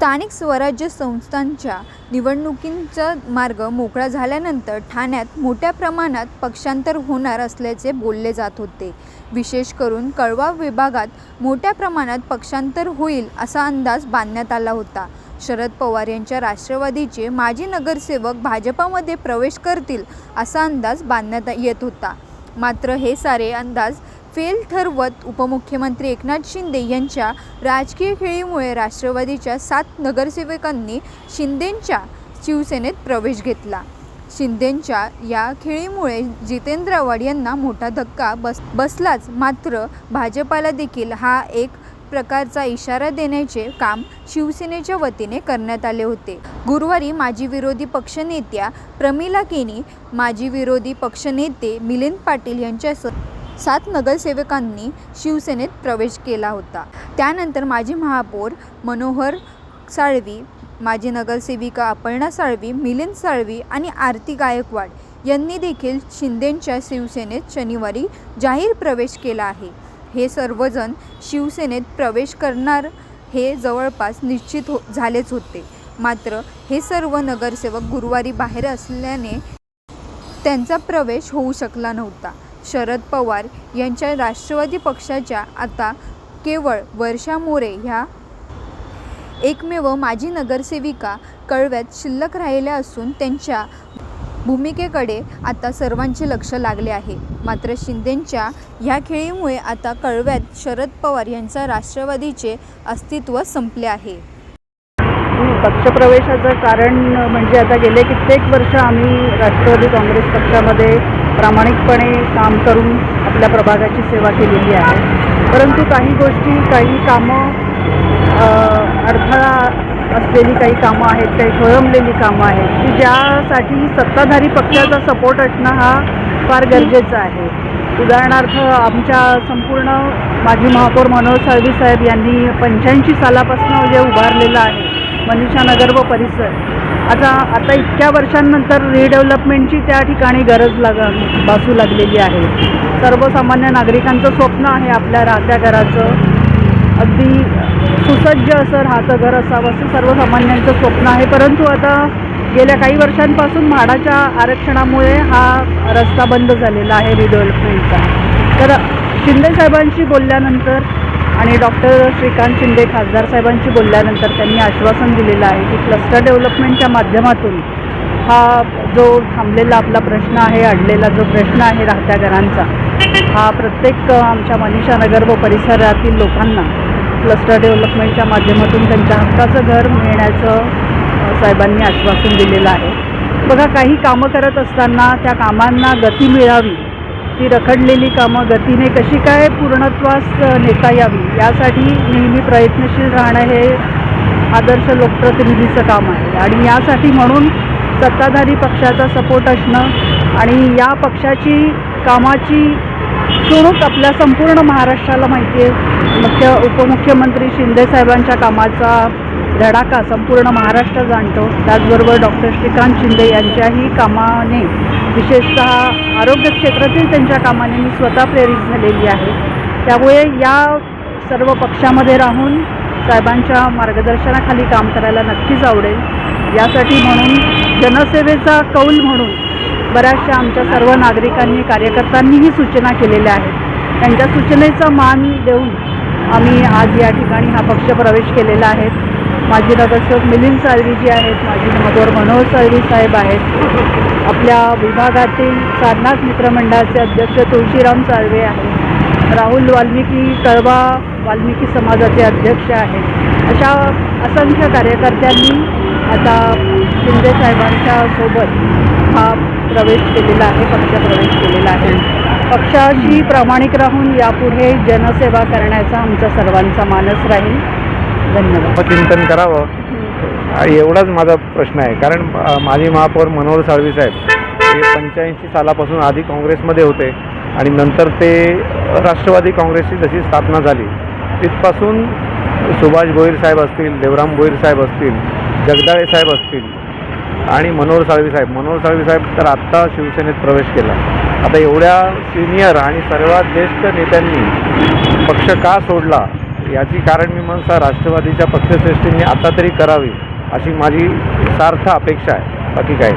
स्थानिक स्वराज्य संस्थांच्या निवडणुकींचा मार्ग मोकळा झाल्यानंतर ठाण्यात मोठ्या प्रमाणात पक्षांतर होणार असल्याचे बोलले जात होते. विशेष करून कळवा विभागात मोठ्या प्रमाणात पक्षांतर होईल असा अंदाज बांधण्यात आला होता. शरद पवार यांच्या राष्ट्रवादीचे माजी नगरसेवक भाजपामध्ये प्रवेश करतील असा अंदाज बांधण्यात येत होता. मात्र हे सारे अंदाज फेल ठरवत उपमुख्यमंत्री एकनाथ शिंदे यांच्या राजकीय खेळीमुळे राष्ट्रवादीच्या सात नगरसेवकांनी शिंदेंच्या शिवसेनेत प्रवेश घेतला. शिंदेंच्या या खेळीमुळे जितेंद्र आव्हाड यांना मोठा धक्का बस बसलाच. मात्र भाजपाला देखील हा एक प्रकारचा इशारा देण्याचे काम शिवसेनेच्या वतीने करण्यात आले होते. गुरुवारी माजी विरोधी पक्षनेत्या प्रमिला केनी माजी विरोधी पक्षनेते मिलिंद पाटील यांच्यासह सात नगरसेवकांनी शिवसेनेत प्रवेश केला होता. त्यानंतर माजी महापौर मनोहर साळवी माजी नगरसेविका अपर्णा साळवी मिलिंद साळवी आणि आरती गायकवाड यांनी देखील शिंदेंच्या शिवसेनेत शनिवारी जाहीर प्रवेश केला आहे. हे सर्वजण शिवसेनेत प्रवेश करणार हे जवळपास निश्चित हो झालेच होते. मात्र हे सर्व नगरसेवक गुरुवारी बाहेर असल्याने त्यांचा प्रवेश होऊ शकला नव्हता. शरद पवार यांच्या राष्ट्रवादी पक्षाच्या आता केवळ वर्षा मोरे ह्या एकमेव माजी नगरसेविका कळव्यात शिल्लक राहिल्या असून त्यांच्या भूमिकेकडे आता सर्वांचे लक्ष लागले आहे. मात्र शिंदेंच्या ह्या खेळीमुळे आता कळव्यात शरद पवार यांचा राष्ट्रवादीचे अस्तित्व संपले आहे. पक्षप्रवेशाचं कारण म्हणजे आता गेले कित्येक वर्ष आम्ही राष्ट्रवादी काँग्रेस पक्षामध्ये प्रामाणिकपणे काम करून आपल्या प्रभागाची सेवा केलेली आहे. परंतु काही गोष्टी काही कामं अडथळा असलेली काही कामं आहेत काही खोळंबलेली कामं आहेत की ज्यासाठी सत्ताधारी पक्षाचा सपोर्ट असणं हा फार गरजेचा आहे. उदाहरणार्थ आमच्या संपूर्ण माजी महापौर मनोहर साळवी साहेब यांनी पंच्याऐंशी सालापासून जे उभारलेलं आहे मनीषा नगर व परिसर आता आता इतक्या वर्षांनंतर रिडेव्हलपमेंटची त्या ठिकाणी गरज लाग भासू लागलेली आहे. सर्वसामान्य नागरिकांचं स्वप्न आहे आपल्या राहत्या घराचं. अगदी सुसज्ज असं राहतं घर असावं असं सर्वसामान्यांचं स्वप्न आहे. परंतु आता गेल्या काही वर्षांपासून म्हाडाच्या आरक्षणामुळे हा रस्ता बंद झालेला आहे रिडेव्हलपमेंटचा तर शिंदे साहेबांशी बोलल्यानंतर आणि डॉक्टर श्रीकांत शिंदे खासदार साहेबांशी बोलल्यानंतर त्यांनी आश्वासन दिलेलं आहे की क्लस्टर डेव्हलपमेंटच्या माध्यमातून हा जो थांबलेला आपला प्रश्न आहे अडलेला जो प्रश्न आहे राहत्या घरांचा हा प्रत्येक आमच्या मनीषा नगर व परिसरातील लोकांना क्लस्टर डेव्हलपमेंटच्या माध्यमातून त्यांच्या हक्काचं घर मिळण्याचं साहेबांनी आश्वासन दिलेलं आहे. बघा काही कामं करत असताना त्या कामांना गती मिळावी ती रखडलेली कामं गतीने कशी काय पूर्णत्वास नेता यावी? यासाठी नेहमी प्रयत्नशील राहणं हे आदर्श लोकप्रतिनिधीचं काम आहे. आणि यासाठी म्हणून सत्ताधारी पक्षाचा सपोर्ट असणं आणि या पक्षाची कामाची चुणूक आपल्या संपूर्ण महाराष्ट्राला माहिती आहे मुख्य उपमुख्यमंत्री शिंदेसाहेबांच्या कामाचा धडाका संपूर्ण महाराष्ट्र जाणतो. त्याचबरोबर डॉक्टर श्रीकांत शिंदे यांच्याही कामाने विशेषतः आरोग्य क्षेत्रातील त्यांच्या कामाने मी स्वतः प्रेरित झालेली आहे. त्यामुळे या सर्व पक्षामध्ये राहून साहेबांच्या मार्गदर्शनाखाली काम करायला नक्कीच आवडेल. यासाठी म्हणून जनसेवेचा कौल म्हणून बऱ्याचशा आमच्या सर्व नागरिकांनी कार्यकर्त्यांनीही सूचना केलेल्या आहेत. त्यांच्या सूचनेचा मान देऊन आम्ही आज या ठिकाणी हा पक्ष प्रवेश केलेला आहे. माजी नगरसेवक मिलिंद साळवी जी आहेत माजी महापौर मनोहर साळवी साहेब आहेत. आपल्या विभागातील सारनाथ मित्रमंडळाचे अध्यक्ष तुळशीराम साळवे आहेत. राहुल वाल्मिकी कळवा वाल्मिकी समाजाचे अध्यक्ष आहेत. अशा असंख्य कार्यकर्त्यांनी आता शिंदे साहेबांच्या सोबत हा प्रवेश केलेला आहे पक्ष प्रवेश केलेला आहे. पक्षाशी प्रामाणिक राहून यापुढे जनसेवा करण्याचा आमचा सर्वांचा मानस राहील. धन्यवाद. चिंतन करावं. एवढाच माझा प्रश्न आहे. कारण माजी महापौर मनोहर साळवी साहेब हे पंच्याऐंशी सालापासून आधी काँग्रेसमध्ये होते आणि नंतर ते राष्ट्रवादी काँग्रेसची जशी स्थापना झाली तिथपासून सुभाष भोईर साहेब असतील देवराम भोईर साहेब असतील जगदाळे साहेब असतील आणि मनोहर साळवी साहेब. मनोहर साळवी साहेब तर आत्ता शिवसेनेत प्रवेश केला. आता एवढ्या सिनियर आणि सर्वात ज्येष्ठ नेत्यांनी पक्ष का सोडला? याची कारण मी म्हणसा राष्ट्रवादीच्या पक्षश्रेष्ठींनी आता तरी करावी अशी माझी सार्थ अपेक्षा आहे. बाकी काय